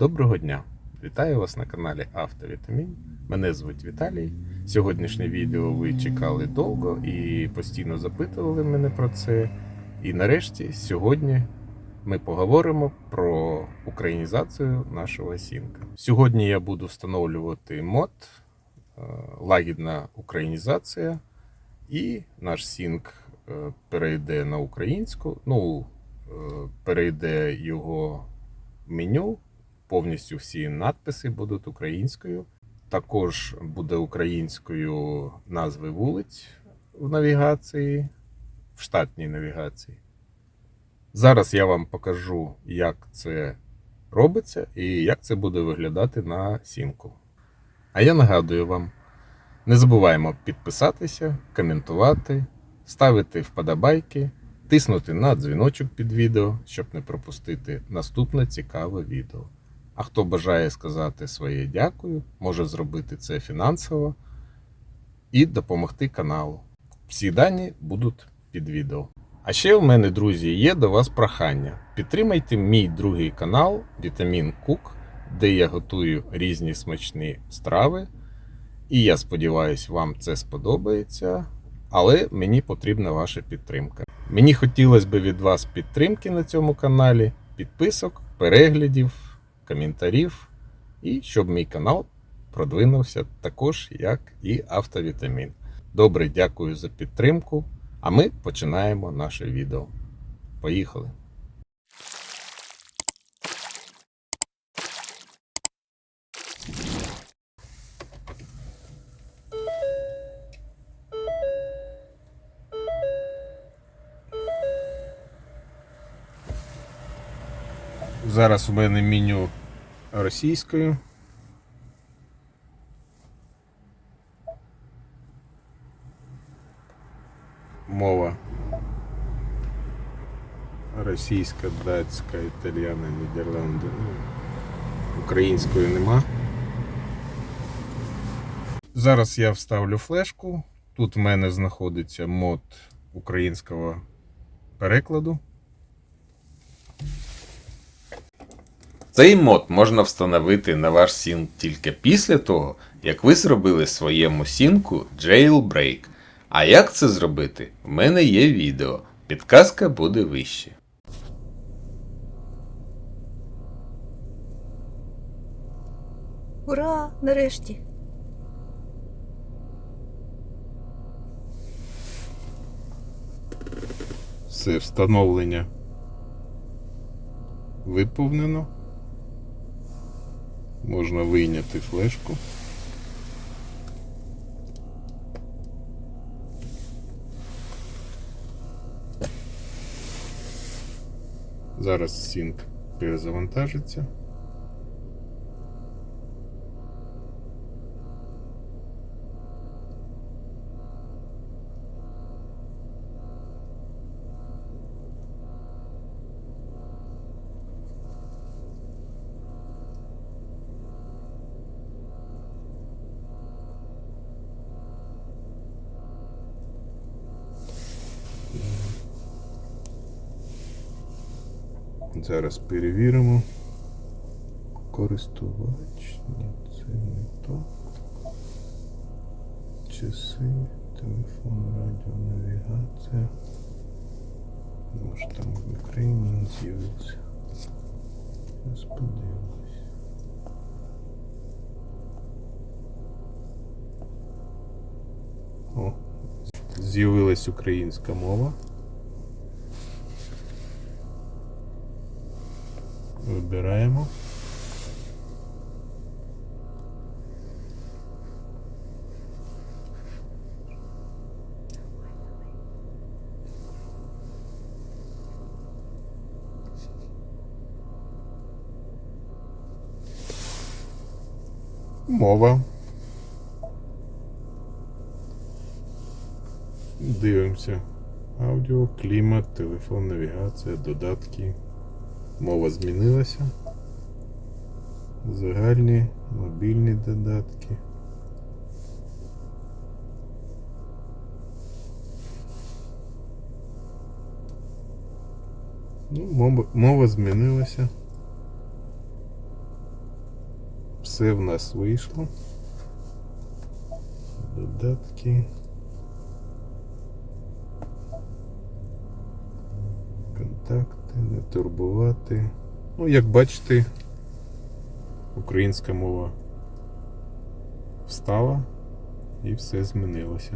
Доброго дня! Вітаю вас на каналі Автовітамін. Мене звуть Віталій. Сьогоднішнє відео ви чекали довго і постійно запитували мене про це. І нарешті сьогодні ми поговоримо про українізацію нашого сінка. Сьогодні я буду встановлювати мод, е, лагідна українізація, і наш сінк е, перейде на українську. Ну, е, перейде його меню. Повністю всі надписи будуть українською. Також буде українською назви вулиць в навігації, в штатній навігації. Зараз я вам покажу, як це робиться і як це буде виглядати на сімку. А я нагадую вам: не забуваємо підписатися, коментувати, ставити вподобайки, тиснути на дзвіночок під відео, щоб не пропустити наступне цікаве відео. А хто бажає сказати своє дякую, може зробити це фінансово і допомогти каналу. Всі дані будуть під відео. А ще в мене, друзі, є до вас прохання. Підтримайте мій другий канал Вітамін Кук, де я готую різні смачні страви. І я сподіваюся, вам це сподобається. Але мені потрібна ваша підтримка. Мені хотілося б від вас підтримки на цьому каналі, підписок, переглядів, коментарів, і щоб мій канал продвинувся також, як і автовітамін. Добре, дякую за підтримку. А ми починаємо наше відео. Поїхали! Зараз у мене меню російською. Мова російська, датська, італіяна, Нідерланди. Ну, української нема. Зараз я вставлю флешку. Тут в мене знаходиться мод українського перекладу. Цей мод можна встановити на ваш сінк тільки після того, як ви зробили своєму сінку Jailbreak. А як це зробити? В мене є відео. Підказка буде вище. Ура! Нарешті! Все встановлення виповнено. Можна вийняти флешку. Зараз сінк перезавантажиться. Зараз перевіримо. Користувач. Ні, це не то. Часи, телефон, радіо, навігація. Може там в Україні не з'явився. Зараз подивимось. О, з'явилась українська мова. Вибираємо. Мова. Дивимося. Аудіо, клімат, телефон, навігація, додатки. Мова змінилася. Загальні, мобільні додатки. Ну, мова, мова змінилася. все в нас вийшло. Додатки. Контакти, не турбувати. Ну, як бачите, українська мова встала і все змінилося.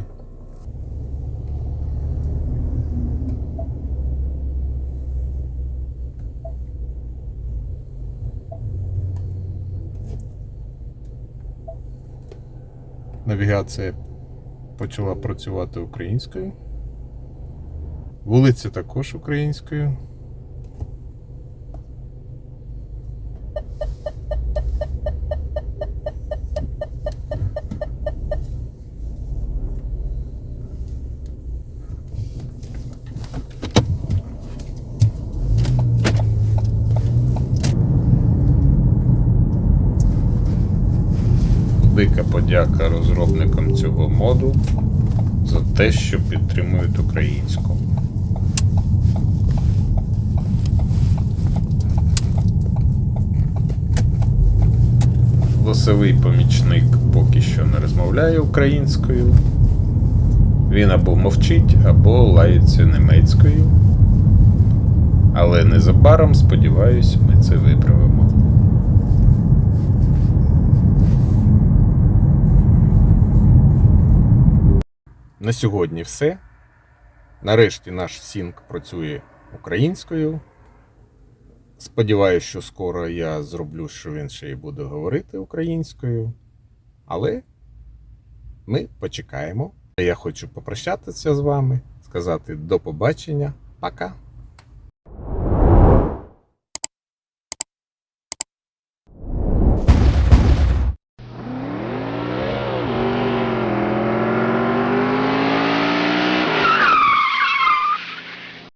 Навігація почала працювати українською. Вулиця також українською. Велика подяка розробникам цього моду за те, що підтримують українську. Голосовий помічник поки що не розмовляє українською. Він або мовчить, або лається німецькою. Але незабаром, сподіваюсь, ми це виправимо. На сьогодні все. Нарешті наш Сінк працює українською. Сподіваюсь, що скоро я зроблю, що він ще й буде говорити українською. Але ми почекаємо. Я хочу попрощатися з вами, сказати до побачення. Пока!